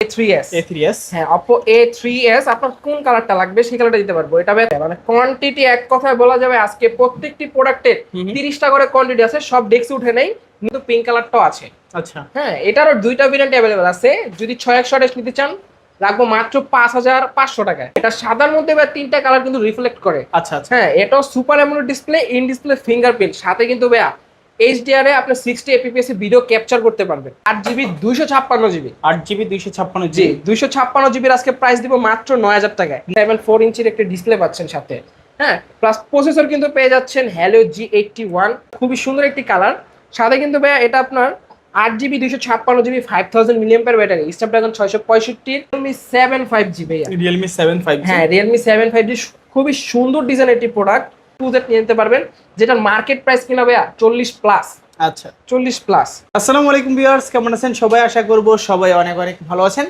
A3s A three S হ্যাঁ Oppo A3s আপনার কোন কালারটা লাগবে সেই কালারটা দিতে পারব। এটা মানে কোয়ান্টিটি এক কথায় বলা যাবে আজকে প্রত্যেকটি প্রোডাক্টের হুম হুম। তিরিশটা করে কোয়ান্টিটি আছে সব ডেক্সে উঠে নেই কিন্তু পিঙ্ক কালারটাও আছে। আচ্ছা। হ্যাঁ এটারও দুইটা ভেরিয়েন্ট আছে যদি নিতে চান রাখব মাত্র পাঁচ হাজার পাঁচশো টাকায়। এটা সাদার মধ্যে এবার তিনটা কালার কিন্তু রিফ্লেক্ট করে। আচ্ছা আচ্ছা। হ্যাঁ এটাও super AMOLED display in display fingerprint সাথে কিন্তু ভাইয়া এইচডিআর এ আপনি সিক্সটি এপিপিএস ভিডিও ক্যাপচার করতে পারবেন। আট জিবি দুইশো ছাপ্পান্ন জিবি আট জিবি দুইশো ছাপ্পান্ন জি জি দুইশো ছাপ্পান্ন জিবির আজকে প্রাইস দিব মাত্র নয় হাজার টাকায়। সেভেন ফোর ইঞ্চির একটা ডিসপ্লে পাচ্ছেন সাথে। হ্যাঁ প্লাস প্রসেসর কিন্তু পেয়ে যাচ্ছেন হ্যালো জি এইটটি ওয়ান খুবই সুন্দর একটি কালার সাথে কিন্তু ভাইয়া এটা আপনার আট জিবি দুইশো ছাপ্পান্ন জিবি ফাইভ থাউজেন্ড মিলিয়ন পার ব্যাটারি স্ন্যাপড্রাগন ছয়শো পঁয়ষট্টি রিয়েলমি সেভেন ফাইভ জি ভাইয়া। রিয়েলমি সেভেন ফাইভ হ্যাঁ রিয়েলমি সেভেন ফাইভ জি খুবই সুন্দর ডিজাইন একটি প্রোডাক্ট টু জেড নিয়ে নিতে পারবেন যেটার মার্কেট প্রাইস কিনা ভাইয়া? চল্লিশ প্লাস আচ্ছা। চল্লিশ প্লাস আসসালামু আলাইকুম কেমন আছেন? সবাই আশা করব সবাই অনেক অনেক ভালো আছেন।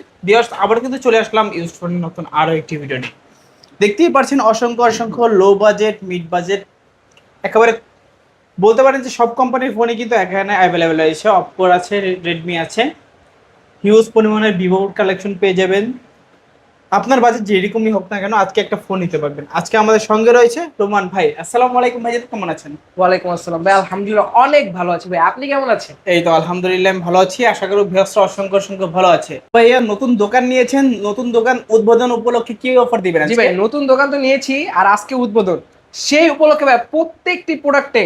আবার কিন্তু চলে আসলাম ইউজ ফোনের নতুন আরও একটি ভিডিও নিয়ে। দেখতেই পারছেন অসংখ্য অসংখ্য লো বাজেট মিড বাজেট একেবারে বলতে পারেন যে সব কোম্পানির ফোনই কিন্তু এখানে অ্যাভেলেবেল রয়েছে। আছে রেডমি আছে। হিউজ পরিমাণের ভিভো কালেকশন পেয়ে যাবেন। আপনার বাজেট যেরকমই হোক না কেন আজকে একটা ফোন নিতে পারবেন। আজকে আমাদের সঙ্গে রয়েছে রোমান ভাই। আসসালামু আলাইকুম ভাই কেমন আছেন? ওয়ালাইকুম আসসালাম। ভাই আলহামদুলিল্লাহ অনেক ভালো আছি। ভাই আপনি কেমন আছেন? এই তো আলহামদুলিল্লাহ আমি ভালো আছি। আশা করি ভিউয়ার্সরা অসংখ্য অসংখ্য ভালো আছে। ভাইয়া নতুন দোকান নিয়েছেন। নতুন দোকান উদ্বোধন উপলক্ষে কি অফার দিবেন জি ভাই নতুন দোকান তো নিয়েছি আর আজকে উদ্বোধন। সেই উপলক্ষে ভাই প্রত্যেকটি প্রোডাক্টে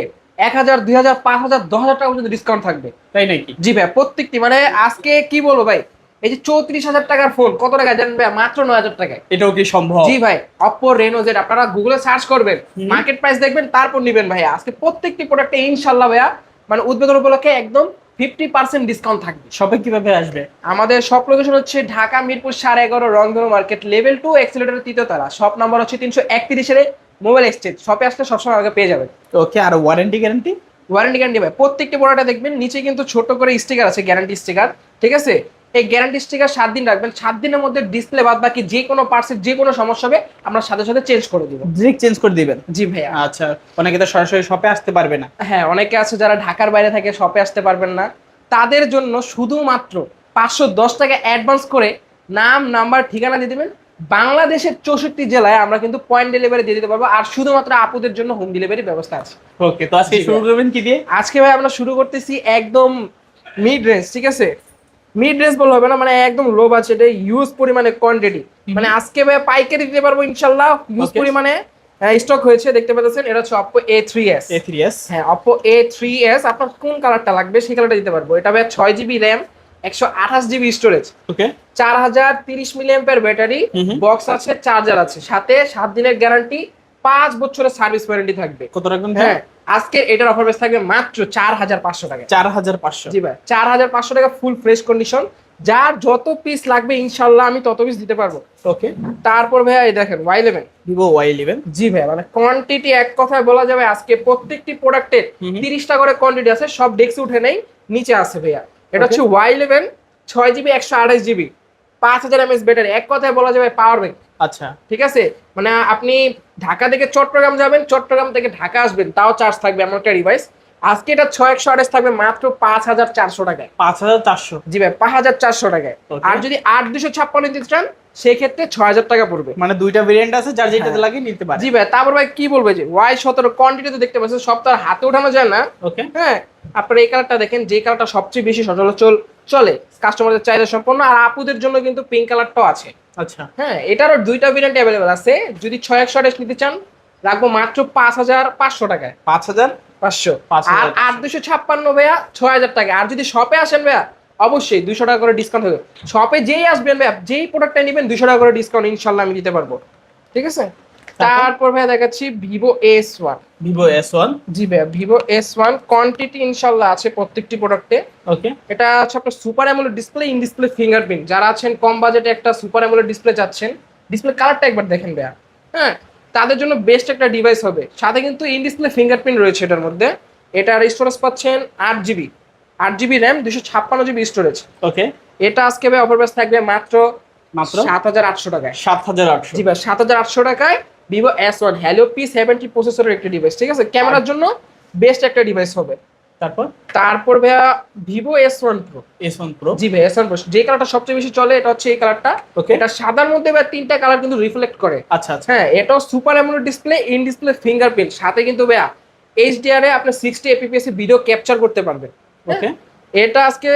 এক হাজার দুই হাজার পাঁচ হাজার দশ হাজার টাকা পর্যন্ত ডিসকাউন্ট থাকবে। তাই নাকি? জি ভাই প্রত্যেকটি। মানে আজকে কি বলব ভাই এই যে চৌত্রিশ হাজার টাকার ফোন কত টাকা জানেন ভাই মাত্র নয় হাজার টাকায়। এটাও কি সম্ভব? জি ভাই অপো রেনো জেড আপনারা গুগলে সার্চ করবেন মার্কেট প্রাইস দেখবেন তারপর নিবেন ভাই আজকে প্রত্যেকটি প্রোডাক্টে ইনশাল্লাহ ভাইয়া মানে উদ্বোধন উপলক্ষে একদম ফিফটি পার্সেন্ট ডিসকাউন্ট থাকবে। সবাই কীভাবে আসবে? আমাদের শপ লোকেশন হচ্ছে ঢাকা মিরপুর সাড়ে এগারো রংধনু মার্কেট লেভেল টু এক্সিলেটার তৃতীয় তারা শপ নাম্বার হচ্ছে তিনশো একত্রিশের মোবাইল এক্সচেঞ্জ শপে আসলে সবসময় আগে পেয়ে যাবেন। ওকে আর ওয়ারেন্টি গ্যারান্টি ওয়ারেন্টি গ্যারান্টি ভাই প্রত্যেকটি প্রোডাক্টে দেখবেন নিচে কিন্তু ছোট করে স্টিকার আছে গ্যারান্টি স্টিকার ঠিক আছে? এই গ্যারান্টি স্টিকার সাত দিন রাখবেন। সাত দিনের মধ্যে ডিসপ্লে বাদ বাকি যে কোনো পার্সের যে কোনো সমস্যা হবে আমরা সাথে সাথে চেঞ্জ করে দিব। ডিরেক্ট চেঞ্জ করে দিবেন? জি ভাইয়া। আচ্ছা অনেকে তো সরাসরি শপে আসতে পারবে না। হ্যাঁ অনেকে আছে যারা ঢাকার বাইরে থাকে শপে আসতে পারবেন না। তাদের জন্য শুধুমাত্র পাঁচশো দশ টাকা অ্যাডভান্স করে নাম নাম্বার ঠিকানা দিয়ে দেবেন। বাংলাদেশের চৌষট্টি জেলায় আমরা কিন্তু পয়েন্ট ডেলিভারি দিয়ে দিতে পারব। আর শুধুমাত্র আপুদের জন্য হোম ডেলিভারি ব্যবস্থা আছে। ওকে তো আজকে শুরু করবেন কি দিয়ে? আজকে ভাই আমরা শুরু করতেছি একদম মিড রেঞ্জ ঠিক আছে? মিড রেঞ্জ বলতে হবে না মানে একদম লো বাজেটে ইউজ পরিমাণে কোয়ান্টিটি মানে আজকে ভাই পাইকারি দিতে পারব ইনশাল্লাহ ইউজ. পরিমাণে স্টক হয়েছে দেখতে পাচ্ছেন এটা হচ্ছে Oppo A three S A three S হ্যাঁ অপো এ থ্রি এস আপনার কোন কালারটা লাগবে সেই কালারটা দিতে পারব। এটা ভাই ছয় জিবি র্যাম একশো আঠাশ জিবি স্টোরেজ ওকে চার হাজার তিরিশ মিলিয়ামের ব্যাটারি। বক্স আছে চার্জার আছে। সাথে সাত দিনের গ্যারান্টি পাঁচ বছরের সার্ভিস ওয়ারেন্টি থাকবে। কত রাখবেন হ্যাঁ আজকে এটার অফার প্রাইস থাকবে মাত্র চার হাজার পাঁচশো টাকা। চার হাজার পাঁচশো। জি ভাই চার হাজার পাঁচশো টাকা ফুল ফ্রেশ কন্ডিশন যার যত পিস লাগবে ইনশাল্লাহ আমি তত পিস দিতে পারব। ওকে। তারপর ভাইয়া এই দেখেন Y eleven Vivo Y eleven জি ভাই মানে কোয়ান্টিটি এক কথায় বলা যাবে আজকে প্রত্যেকটি প্রোডাক্টের। তিরিশটা করে কোয়ান্টিটি আছে সব ডেস্ক উঠে নেই নিচে আছে ভাইয়া। এটা হচ্ছে ওয়াই ইলেভেন ছয় জিবি একশো আঠাশ জিবি পাঁচ হাজার এমএস ব্যাটারি এক কথায় বলা যাবে পাওয়ার ব্যাংক আচ্ছা। ঠিক আছে? মানে আপনি ঢাকা থেকে চট্টগ্রাম যাবেন চট্টগ্রাম থেকে ঢাকা আসবেন তাও চার্জ থাকবে এমন একটা ডিভাইস আজকে এটা ছয় একশো আঠাশ থাকবে মাত্র পাঁচ হাজার চারশো টাকায়। পাঁচ হাজার চারশো। জি ভাই পাঁচ হাজার চারশো টাকায়। আর যদি আট দুশো ছাপ্পান্ন দিতে চান সেক্ষেত্রে ছয় হাজার টাকা পড়বে। মানে দুইটা ভেরিয়েন্ট আছে যার যেটাতে হ্যাঁ। লাগে নিতে পারে। জি ভাই তারপর ভাই কি বলবে যে ওয়াই সতেরো কোয়ান্টিটি তো দেখতে পাচ্ছেন সব তার হাতে ওঠানো যায় না। ওকে হ্যাঁ আপনারা এই কালারটা দেখেন যে কালারটা সবচেয়ে বেশি সচলাচল চলে। কাস্টমারদের চাহিদা সম্পন্ন আর আপুদের জন্য কিন্তু পিঙ্ক কালারটাও আছে। আচ্ছা। হ্যাঁ এটারও দুইটা ভেরিয়েন্ট অ্যাভেলেবল আছে। যদি ছয় একশো আঠাশ নিতে চান রাখব মাত্র পাঁচ হাজার পাঁচশো টাকায়। পাঁচ হাজার? পাঁচশো। পাঁচ আর আট দুশো ছাপ্পান্ন ভাইয়া ছয় হাজার টাকা। আর যদি শপে আসেন ভাইয়া অবশ্যই দুশো টাকা করে ডিসকাউন্ট হবে। শপে যেই আসবেন ভাইয়া যেই প্রোডাক্টটা নেবেন দুশো টাকা করে ডিসকাউন্ট ইনশাল্লাহ আমি দিতে পারব। ঠিক আছে? তারপর? ভাইয়া দেখাচ্ছি Vivo S one Vivo S one জি ভাই ভিভো এস ওয়ান কোয়ান্টিটি ইনশাল্লাহ আছে প্রত্যেকটি প্রোডাক্টে ওকে। এটা হচ্ছে আপনার super AMOLED display in display fingerprint যারা আছেন কম বাজেটে একটা সুপার অ্যামোলেড ডিসপ্লে চাচ্ছেন ডিসপ্লে কালারটা একবার দেখেন ভাইয়া। হ্যাঁ তাদের জন্য বেস্ট একটা ডিভাইস হবে। সাথে কিন্তু ইন ডিসপ্লে ফিঙ্গারপ্রিন্ট রয়েছে এটার মধ্যে। এটার স্টোরেজ পাচ্ছেন আট জিবি আট জিবি র্যাম দুশো ছাপ্পান্ন জিবি স্টোরেজ ওকে। এটা আজকে ভাই অফার প্রাইস থাকবে মাত্র মাত্র? সাত হাজার আটশো টাকায়। সাত হাজার আটশো। জি ভাই সাত হাজার আটশো টাকায় Vivo S one Helio P seventy প্রসেসরের একটা ডিভাইস ঠিক আছে? ক্যামেরার জন্য বেস্ট একটা ডিভাইস হবে। তারপর? তারপর ভাইয়া Vivo S one pro S one pro জি ভাই এস ওয়ান প্রো যে কালারটা সবচেয়ে বেশি চলে এটা হচ্ছে এই কালারটা ওকে এটা সাদার মধ্যে ভাই তিনটা কালার কিন্তু রিফ্লেক্ট করে। আচ্ছা আচ্ছা। হ্যাঁ এটাও super AMOLED display in display fingerprint সাথে কিন্তু ভাইয়া এইচডিআর এ আপনি সিক্সটি এপিপিএস ভিডিও ক্যাপচার করতে পারবেন। ওকে এটা আজকে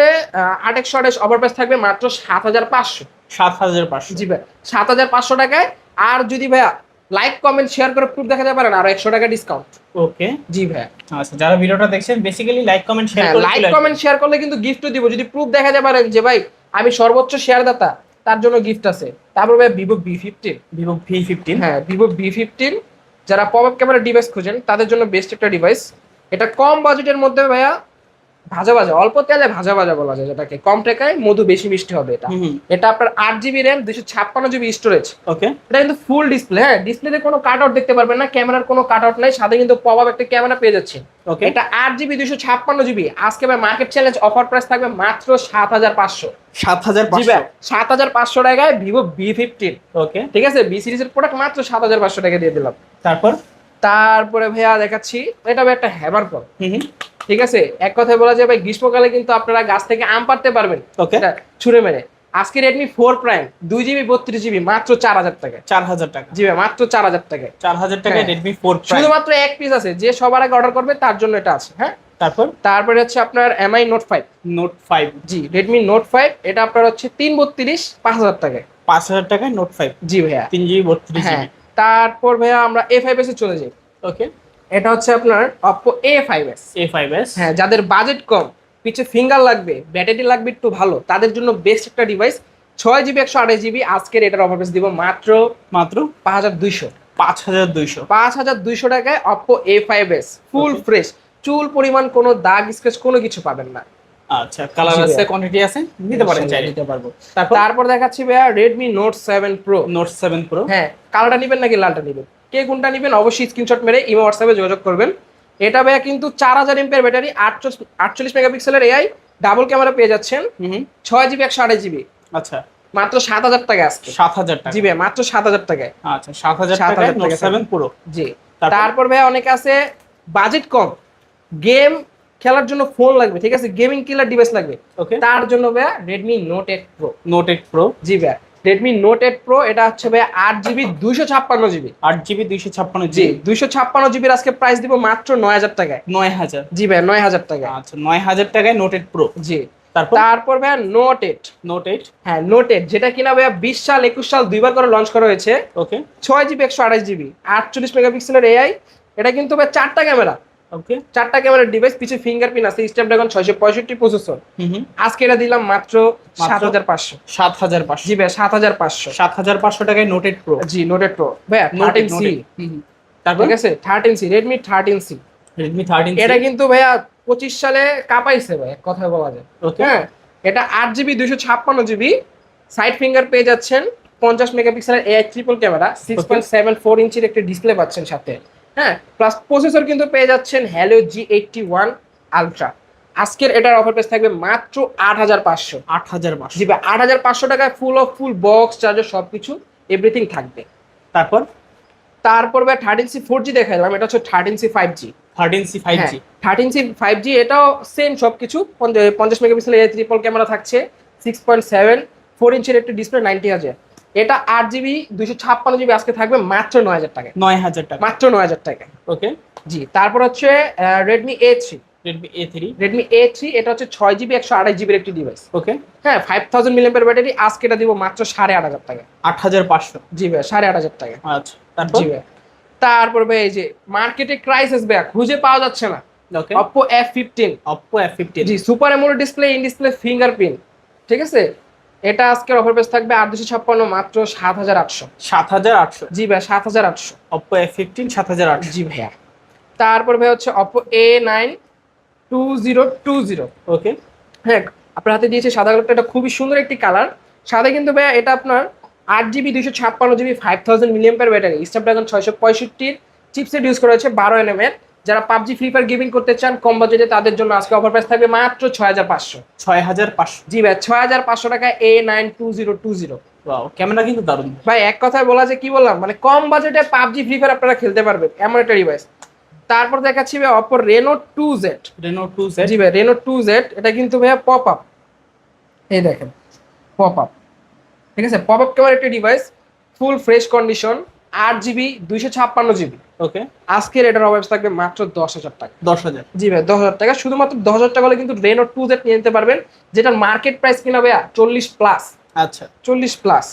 আট একশো আঠাশ ওভার প্রাইস থাকবে মাত্র সাত হাজার পাঁচশো। সাত হাজার পাঁচশো। জি ভাই সাত হাজার পাঁচশো টাকায়। আর যদি ভাইয়া লাইক কমেন্ট শেয়ার করে প্রুফ দেখাতে পারেন আর একশো টাকা ডিসকাউন্ট ওকে জি ভাইয়া। আচ্ছা যারা ভিডিওটা দেখছেন বেসিক্যালি লাইক কমেন্ট শেয়ার হ্যাঁ করে লাইক কমেন্ট শেয়ার করলে কিন্তু গিফটও দিব। যদি প্রুফ দেখাতে পারেন যে ভাই আমি সর্বোচ্চ শেয়ার দাতা তার জন্য গিফট আছে। তারপর ভাই Vivo V fifteen Vivo V fifteen হ্যাঁ ভিভো বি ফিফটিন যারা পপ আপ ক্যামেরা ডিভাইস খুঁজেন তাদের জন্য বেস্ট একটা ডিভাইস এটা কম বাজেটের মধ্যে ভাইয়া ভাজা ভাজা অল্প তেলে ভাজা ভাজা বলা যায় যেটাকে। কম টাকায় মধু বেশি মিষ্টি হবে এটা। এটা আপনার আট জিবি র্যাম দুশো ছাপ্পান্ন জিবি স্টোরেজ ওকে এটা কিন্তু ফুল ডিসপ্লে হ্যাঁ ডিসপ্লেতে কোনো কাট আউট দেখতে পারবেন না ক্যামেরার কোনো কাট আউট নাই সাথে কিন্তু পপ আপ একটা ক্যামেরা পেয়ে যাচ্ছে ওকে এটা আট জিবি দুশো ছাপ্পান্ন জিবি আজকে ভাই মার্কেট চ্যালেঞ্জ অফার প্রাইস থাকবে মাত্র সাত হাজার পাঁচশো। সাত হাজার পাঁচশো। সাত হাজার পাঁচশো টাকায় ভিভো বি ফিফটিন ওকে ঠিক আছে বি সিরিজের প্রোডাক্ট মাত্র সাত হাজার পাঁচশো টাকা দিয়ে দিলাম। তারপর? তারপরে ভাইয়া দেখাচ্ছি এটা একটা হ্যামার ফোন ঠিক আছে? এক কথায় বলা যায় ভাই গ্রীষ্মকালে কিন্তু আপনারা গাছ থেকে আম পারতে পারবেন। ওকে ছুঁড়ে মেরে। আজকে রেডমি ফোর প্রাইম দুই জিবি বত্রিশ জিবি মাত্র চার হাজার টাকায়। চার হাজার টাকা। জি ভাই মাত্র চার হাজার টাকায়। চার হাজার হ্যাঁ। রেডমি ফোর শুধুমাত্র এক পিস আছে যে সবার আগে অর্ডার করবে তার জন্য এটা আছে হ্যাঁ? তারপর? তারপরে হচ্ছে আপনার Mi note five note five জি রেডমি নোট ফাইভ এটা আপনার হচ্ছে তিন বত্রিশ পাঁচ হাজার টাকায়। পাঁচ হাজার টাকায় নোট ফাইভ জি ভাইয়া। তিন জিবি বত্রিশ হ্যাঁ। তারপর ভাইয়া আমরা এ ফাইভ এস চলে যাই। ওকে এটা হচ্ছে আপনার Oppo A five S A five S হ্যাঁ যাদের বাজেট কম পিছে ফিঙ্গার লাগবে ব্যাটারি লাগবে একটু ভালো তাদের জন্য বেস্ট একটা ডিভাইস ছয় জিবি একশো আঠাশ জিবি আজকের এটার অফার প্রাইস দিব মাত্র মাত্র পাঁচ হাজার দুইশো। পাঁচ হাজার দুইশো। পাঁচ হাজার দুইশো টাকায় Oppo A five S full fresh চুল পরিমাণ কোনো দাগ স্কেচ কোনো কিছু পাবেন না। আচ্ছা কালার আছে কোয়ান্টিটি আছে? নিতে পারেন চাইলে। নিতে পারব। তারপর? দেখাচ্ছি ভাইয়া Redmi note seven pro note seven pro হ্যাঁ কালোটা নেবেন নাকি লালটা নেবেন? কে কোনটা নেবেন অবশ্যই স্ক্রিনশট মেরে ইমো হোয়াটসঅ্যাপে যোগাযোগ করবেন। এটা ভাইয়া কিন্তু চার হাজার এমপের ব্যাটারি আটচল্লিশ আটচল্লিশ মেগাপিক্সেলের এআই ডাবল ক্যামেরা পেয়ে যাচ্ছেন। ছয় জিবি একশো আঠাশ জিবি আচ্ছা। মাত্র সাত হাজার টাকা আজকে। সাত হাজার টাকা। জি ভাই মাত্র সাত হাজার টাকায়। আচ্ছা সাত হাজার 7,000 টাকায় নোট টাকা সেভেন প্রো জি। তারপর? তারপর ভাই অনেকে আছে বাজেট কম। গেম খেলার জন্য ফোন লাগবে ঠিক আছে? গেমিং কিলার ডিভাইস লাগবে। ওকে তার জন্য ভাইয়া Redmi note eight pro note eight pro জি ভাইয়া। রেডমি নোট এইট প্রো এটা হচ্ছে ভাইয়া আট জিবি দুইশো ছাপ্পান্ন জিবি আট জিবি দুইশো ছাপ্পান্ন জি দুইশো ছাপ্পান্ন জিবির আজকে প্রাইস দিব মাত্র নয় হাজার টাকায়। নয় হাজার। জি ভাই নয় হাজার টাকায়। আচ্ছা নয় হাজার টাকায় নোট এইট প্রো জি। তারপর? তারপর ভাইয়া নোট এইট নোট এইট হ্যাঁ নোট এইট যেটা কিনা ভাইয়া বিশ সাল একুশ সাল দুইবার করে লঞ্চ করা হয়েছে। ওকে ছয় জিবি একশো আঠাশ জিবি আটচল্লিশ মেগাপিক্সেলের এআই এটা কিন্তু ভাই চারটা ক্যামেরা ওকে চারটা ক্যামেরার ডিভাইস পিছে ফিঙ্গারপ্রিন্ট আছে স্ন্যাপড্রাগন ছয়শো পঁয়ষট্টি প্রসেসর হুম হুম। আজকে এটা দিলাম মাত্র মাত্র? সাত হাজার পাঁচশো। সাত হাজার পাঁচশো। জি ভাই সাত হাজার পাঁচশো। সাত হাজার পাঁচশো টাকায় নোট এইট প্রো জি নোটেড প্রো ভাইয়া নোট থার্টিন সি তারপর? ঠিক আছে thirteen C Redmi thirteen C Redmi thirteen এটা কিন্তু ভাইয়া পঁচিশ সালে কাঁপাইছে ভাই এক কথায় বলা যায়। হ্যাঁ এটা আট জিবি দুইশো ছাপ্পান্ন জিবি সাইড ফিঙ্গার পেয়ে যাচ্ছেন পঞ্চাশ মেগাপিক্সেলের AI triple camera six point seven four ইঞ্চির একটা ডিসপ্লে পাচ্ছেন সাথে। হ্যাঁ প্লাস প্রসেসর কিন্তু পেয়ে যাচ্ছেন Helio G eighty one ultra আজকের এটার অফার প্রাইস থাকবে মাত্র আট হাজার পাঁচশো। আট হাজার পাঁচশো। জি আট হাজার পাঁচশো টাকায় full of full box charger সব কিছু এভরিথিং থাকবে। তারপর? তারপর ভাই থার্টিন সি ফোর জি দেখালাম এটা হচ্ছে thirteen C five G thirteen C five G thirteen C five G এটাও সেম সব কিছু পঞ্চাশ মেগাপিক্সেল এ ট্রিপল ক্যামেরা থাকছে সিক্স পয়েন্ট সেভেন ফোর ইঞ্চের একটা ডিসপ্লে নাইনটি হাজার। এটা আট জিবি দুইশো ছাপ্পান্ন জিবি আজকে থাকবে মাত্র নয় হাজার টাকায়। নয় হাজার টাকা। মাত্র নয় হাজার টাকায়। ওকে জি তারপর হচ্ছে Redmi A three Redmi A three Redmi A three এটা হচ্ছে ছয় জিবি একশো আড়াই জিবির একটি ডিভাইস ওকে হ্যাঁ ফাইভ থাউজেন্ড ব্যাটারি আজকে এটা দিব মাত্র সাড়ে আট হাজার টাকা আট হাজার পাঁচশো। জি ভাই সাড়ে আট হাজার টাকা আচ্ছা তারপর? জি ভাই। তারপর ভাই এই যে মার্কেটে ক্রাইসিস ব্যাক খুঁজে পাওয়া যাচ্ছে না। Okay Oppo F fifteen Oppo F fifteen G super AMOLED display in display fingerprint ঠিক আছে? এটা আজকের অফার প্রাইস থাকবে আট দুশো ছাপ্পান্ন মাত্র সাত হাজার আটশো। সাত হাজার আটশো? জি ভাই সাত হাজার আটশো। অপো এফ ফিফটিন সাত হাজার আটশো। জি ভাইয়া। তারপর ভাই হচ্ছে Oppo A nine two zero two zero okay হ্যাঁ আপনার হাতে দিয়েছে সাদা কালারটা এটা খুবই সুন্দর একটি কালার। সাদা কিন্তু ভাইয়া এটা আপনার আট জিবি দুশো ছাপ্পান্ন GB five thousand million battery Snapdragon ছয়শো পঁয়ষট্টির চিপসেট ইউজ করা হয়েছে বারো এনএম এর যারা পাবজি ফ্রি ফায়ার গেমিং করতে চান কম বাজেটে তাদের জন্য আজকে অফার প্রাইস থাকবে মাত্র ছয় হাজার পাঁচশো। ছয় হাজার পাঁচশো? জি ভাই ছয় হাজার পাঁচশো টাকা A nine two zero two zero wow camera কিন্তু দারুণ। ভাই এক কথায় বলা যে কি বললাম? মানে কম বাজেটে পাবজি ফ্রি ফায়ার আপনারা খেলতে পারবেন এমন একটা ডিভাইস তারপর দেখাচ্ছি ভাই Oppo Reno two Z Reno two set জি ভাই রেনো টু জেড এটা কিন্তু ভাইয়া পপ আপ এই দেখেন পপ আপ ঠিক আছে? পপ আপ ক্যামেরা একটা ডিভাইস ফুল ফ্রেশ কন্ডিশন আট জিবি দুইশো ছাপ্পান্ন জিবি। ওকে। আজকের এটার অবস্থা থাকবে মাত্র দশ হাজার টাকা। দশ হাজার। জি ভাই দশ হাজার টাকা। শুধুমাত্র দশ হাজার টাকা হলে কিন্তু রেনো টু জেড নিয়ে নিতে পারবেন যেটার মার্কেট প্রাইস কিনা ভাইয়া? চল্লিশ প্লাস আচ্ছা। চল্লিশ প্লাস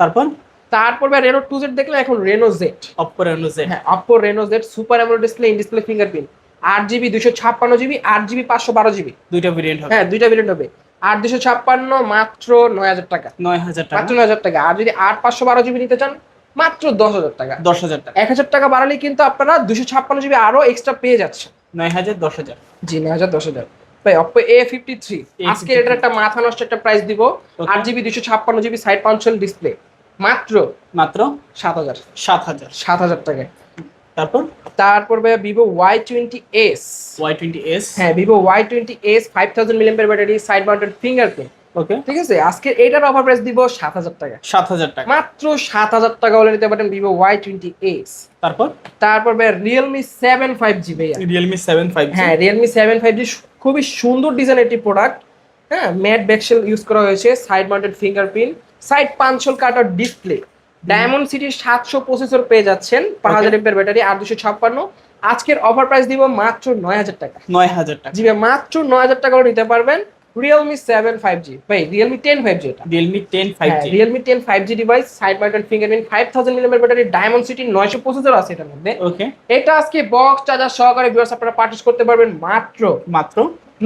তারপর? তারপর ভাই রেনো টু জেড দেখলে এখন Reno Z Oppo Reno Z হ্যাঁ Oppo Reno Z super AMOLED display in display fingerprint আট জিবি দুশো ছাপ্পান্ন জিবি আট জিবি পাঁচশো বারো জিবি। দুইটা ভেরিয়েন্ট হবে। হ্যাঁ দুইটা ভেরিয়েন্ট হবে। আট দুশো ছাপ্পান্ন মাত্র নয় হাজার টাকা। নয় হাজার টাকা। মাত্র নয় হাজার টাকা। আর যদি আট পাঁচশো বারো জিবি নিতে চান মাত্র দশ হাজার টাকা। দশ হাজার টাকা। এক হাজার টাকা বাড়ালে কিন্তু আপনারা দুশো ছাপ্পান্ন জিবি আরও এক্সট্রা পেয়ে যাচ্ছেন। নয় হাজার দশ হাজার। জি নয় হাজার দশ হাজার। ভাই অপো এ ফিফটি থ্রি আজকে এটার একটা মাথা নষ্ট একটা প্রাইস দিব. আট জিবি দুশো ছাপ্পান্ন জিবি সাইড পাঞ্চল ডিসপ্লে মাত্র মাত্র? সাত হাজার। সাত হাজার। সাত হাজার টাকায়। তারপর? তারপর ভাই Vivo Y twenty S Y twenty S হ্যাঁ Vivo Y twenty S five thousand million battery side mounted fingerprint okay ঠিক আছে আজকে এটার অফার প্রাইস দিব সাত হাজার টাকা। সাত হাজার টাকা। মাত্র সাত হাজার টাকা হলে নিতে পারেন টোয়েন্টি তারপর? তারপর ভাই সেভেন ফাইভ জি ভাইয়া। রিয়েলমি সেভেন ফাইভ হ্যাঁ রিয়েলমি সেভেন ফাইভ জি খুবই সুন্দর ডিজাইনের একটি প্রোডাক্ট হ্যাঁ ম্যাট ব্যাকসেল ইউজ করা হয়েছে side mounted fingerprint side punch hole cutout display diamond সিটির সাতশো প্রসেসর পেয়ে যাচ্ছেন পাঁচ হাজার এমপের ব্যাটারি আর দুশো ছাপ্পান্ন। আজকের অফার প্রাইস দিব মাত্র নয় হাজার টাকা। নয় হাজার টাকা। জি মাত্র নয় হাজার টাকা নিতে পারবেন। রিয়েলমি সেভেন ফাইভ জি ভাই রিয়েলমি টেন ফাইভ জি এটা। Realme ten five G Realme ten five G device side mounted fingerprint five thousand million battery Dimensity নয়শো প্রসেসর আছে এটার মধ্যে। ওকে এটা আজকে বক্স চার্জার সহকারে ভিউয়ার্স আপনারা পারচেজ করতে পারবেন মাত্র মাত্র?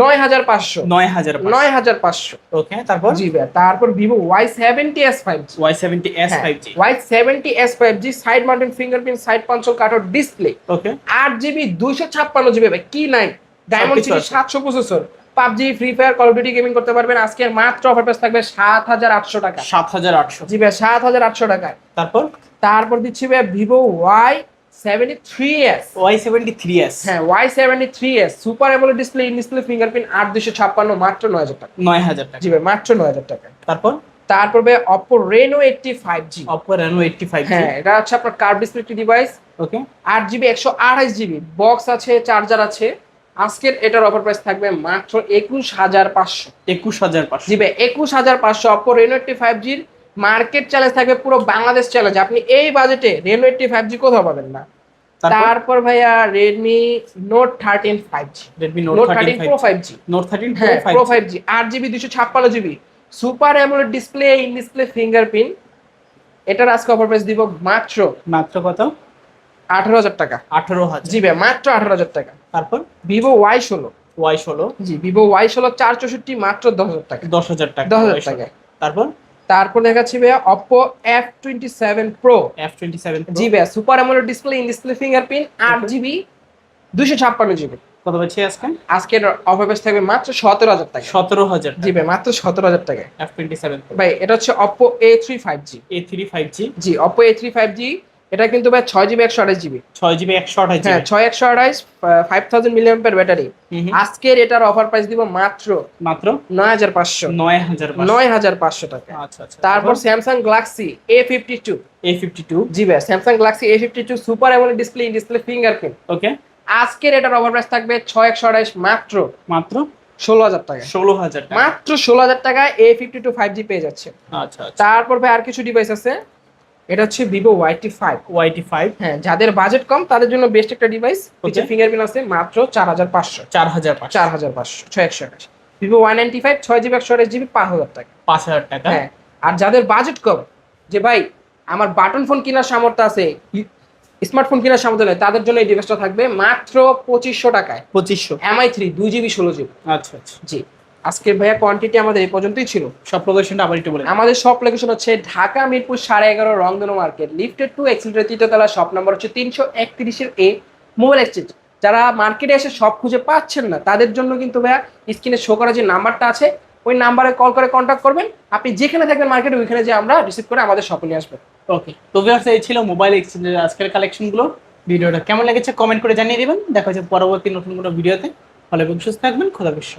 নয় হাজার পাঁচশো। নয় হাজার নয় হাজার পাঁচশো। ওকে তারপর? জি ভাই তারপর Vivo Y seventy S five G Y seventy S five G Y seventy S five G side mounted fingerprint side punch hole cutout display okay আট জিবি দুইশো ছাপ্পান্ন জিবি ভাই কি নাই? ডায়মন্ড সিটি সাতশো processor PUBG free fire call duty gaming করতে পারবেন। আজকের মাত্র অফার প্রাইস থাকবে সাত হাজার আটশো টাকা। সাত হাজার আটশো। জি ভাই সাত হাজার আটশো টাকায় তারপর? তারপর দিচ্ছি ভাই Vivo Y seventy three S Y seventy three S হ্যাঁ Y seventy three S super AMOLED display in display fingerprint আট দুশো ছাপ্পান্ন মাত্র নয় হাজার টাকা। নয় হাজার টাকা। জি ভাই মাত্র নয় হাজার টাকা। তারপর? তারপর ভাই Oppo Reno eighty five G Oppo Reno eighty five হ্যাঁ এটা হচ্ছে আপনার কার্ভ ডিসপ্লে ডিভাইস ওকে আট জিবি একশো আঠাইশ জিবি বক্স আছে চার্জার আছে। আজকের এটার অফার প্রাইস থাকবে মাত্র একুশ হাজার পাঁচশো। একুশ হাজার পাঁচশো। জিবে একুশ হাজার পাঁচশো অপো রেনো এইটটি ফাইভ জির মার্কেট চ্যালেঞ্জ থাকবে পুরো বাংলাদেশ চ্যালেঞ্জ আপনি এই বাজেটে রেনো এইটটি ফাইভ জি কোথাও পাবেন না। তারপর? ভাইয়া Redmi note thirteen five G Redmi note thirteen pro five G note thirteen হ্যাঁ প্রো ফাইভ জি আট জিবি দুশো ছাপ্পান্ন GB super AMOLED display in display fingerprint এটার আজকে অফার প্রাইস দিব মাত্র মাত্র কত? আঠারো হাজার টাকা। আঠারো হাজার। জি ভাই মাত্র আঠারো হাজার টাকা। তারপর? ভিভো ওয়াই ষোলো। ওয়াই ষোলো। জি ভিভো ওয়াই ষোলো চার চৌষট্টি মাত্র দশ হাজার টাকা। দশ হাজার টাকা দশ হাজার টাকা তারপর? তারপর দেখাচ্ছি ভাইয়া Oppo F twenty seven pro F twenty seven জি ভাইয়া super AMOLED display in display fingerprint আট জিবি দুশো ছাপ্পান্ন জিবি কত পাচ্ছি আজকে? আজকের অফার প্রাইস থাকবে মাত্র সতেরো হাজার টাকা। সতেরো হাজার জি ভাই মাত্র সতেরো হাজার টাকায়। এফ টোয়েন্টি সেভেন ভাই এটা হচ্ছে Oppo A three five G A three five G G Oppo A three five G এটা কিন্তু ভাই ছয় জিবি একশো আঠাশ জিবি। ছয় জিবি একশো আঠাশ হ্যাঁ ছয় একশো আঠাশ ফাইভ থাউজেন্ড মিলিয়ন ব্যাটারি। আজকের এটার অফার প্রাইস দিব মাত্র মাত্র? নয় হাজার পাঁচশো। নয় হাজার নয় হাজার পাঁচশো টাকা। আচ্ছা আচ্ছা। তারপর Samsung Galaxy A fifty two A fifty two জি ভাই Samsung Galaxy A fifty two super AMOLED display in display fingerprint okay আজকের এটার অফার প্রাইস থাকবে ছয় একশো আঠাশ মাত্র। মাত্র? ষোলো হাজার টাকা। ষোলো হাজার টাকা। মাত্র ষোলো হাজার টাকায় A fifty two five G পেয়ে যাচ্ছে। আচ্ছা আচ্ছা। তারপর ভাই আর কিছু ডিভাইস আছে? এটা হচ্ছে Vivo YT five YT five হ্যাঁ যাদের বাজেট কম তাদের জন্য বেস্ট একটা ডিভাইস হচ্ছে. ফিঙ্গারপ্রিন্ট আছে মাত্র চার হাজার পাঁচশো। চার হাজার চার হাজার পাঁচশো ছয় একশো আঠাশ ভিভো ওয়ান নাইনটি ফাইভ ছয় জিবি একশো আঠাশ জিবি পাঁচ হাজার টাকা। পাঁচ হাজার টাকা? হ্যাঁ আর যাদের বাজেট কম যে ভাই আমার বাটন ফোন কেনার সামর্থ্য আছে স্মার্টফোন কেনার সামর্থ্য নেই তাদের জন্য এই ডিভাইসটা থাকবে মাত্র পঁচিশশো টাকায়। পঁচিশশো। এমআই থ্রি দুই জিবি ষোলো জিবি। আচ্ছা আচ্ছা। জি। আজকের ভাইয়া কোয়ান্টিটি আমাদের এই পর্যন্তই ছিল। সব লোকেশনটা আবার একটু বলে আমাদের সব লোকেশন হচ্ছে ঢাকা মিরপুর সাড়ে এগারো Rongdhonu market lifted to escalator তৃতীয়তলা shop number হচ্ছে তিনশো একত্রিশের এ মোবাইল এক্সচেঞ্জ যারা মার্কেটে এসে সব খুঁজে পাচ্ছেন না তাদের জন্য কিন্তু ভাইয়া স্ক্রিনে শো করা যে নাম্বারটা আছে ওই নাম্বারে কল করে কন্ট্যাক্ট করবেন। আপনি যেখানে থাকবেন মার্কেটে ওইখানে যে আমরা রিসিভ করে আমাদের শপে নিয়ে আসবেন। ওকে তো ভিউয়ার্স এই ছিল মোবাইল এক্সচেঞ্জের আজকের কালেকশনগুলো ভিডিওটা কেমন লেগেছে কমেন্ট করে জানিয়ে দিবেন। দেখা হচ্ছে পরবর্তী নতুন কোনো ভিডিওতে। ভালো এবং সুস্থ থাকবেন খোদা বিশ্ব